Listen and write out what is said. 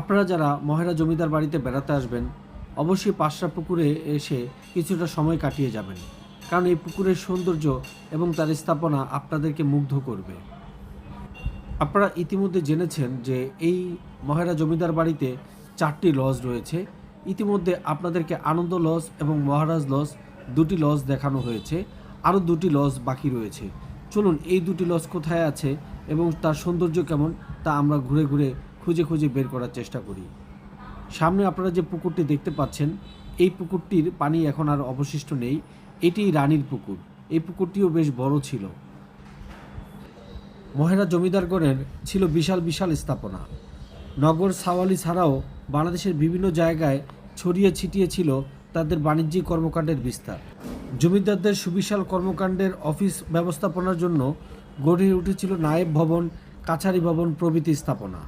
আপনারা যারা মহেরা জমিদার বাড়িতে বেড়াতে আসবেন, অবশ্যই পাশরা পুকুরে এসে কিছুটা সময় কাটিয়ে যাবেন। কারণ এই পুকুরের সৌন্দর্য এবং তার স্থাপনা আপনাদেরকে মুগ্ধ করবে। আপনারা ইতিমধ্যে জেনেছেন যে এই মহেরা জমিদার বাড়িতে চারটি লজ রয়েছে। ইতিমধ্যে আপনাদেরকে আনন্দ লজ এবং মহারাজ লজ দুটি লজ দেখানো হয়েছে। আরও দুটি লজ বাকি রয়েছে। চলুন, এই দুটি লজ কোথায় আছে এবং তার সৌন্দর্য কেমন তা আমরা ঘুরে ঘুরে খুঁজে খুঁজে বের করার চেষ্টা করি। সামনে আপনারা যে পুকুরটি দেখতে পাচ্ছেন, এই পুকুরটির পানি এখন আর অবশিষ্ট নেই। এটি রানীর পুকুর। এই পুকুরটিও বেশ বড় ছিল। মহেরা জমিদারগণের ছিল বিশাল বিশাল স্থাপনা। নগর সাওয়ালি ছাড়াও বাংলাদেশের বিভিন্ন জায়গায় ছড়িয়ে ছিটিয়ে ছিল তাদের বাণিজ্যিক কর্মকাণ্ডের বিস্তার। জমিদারদের সুবিশাল কর্মকাণ্ডের অফিস ব্যবস্থাপনার জন্য গড়ে উঠেছিল নায়েব ভবন, কাছারি ভবন প্রভৃতি স্থাপনা।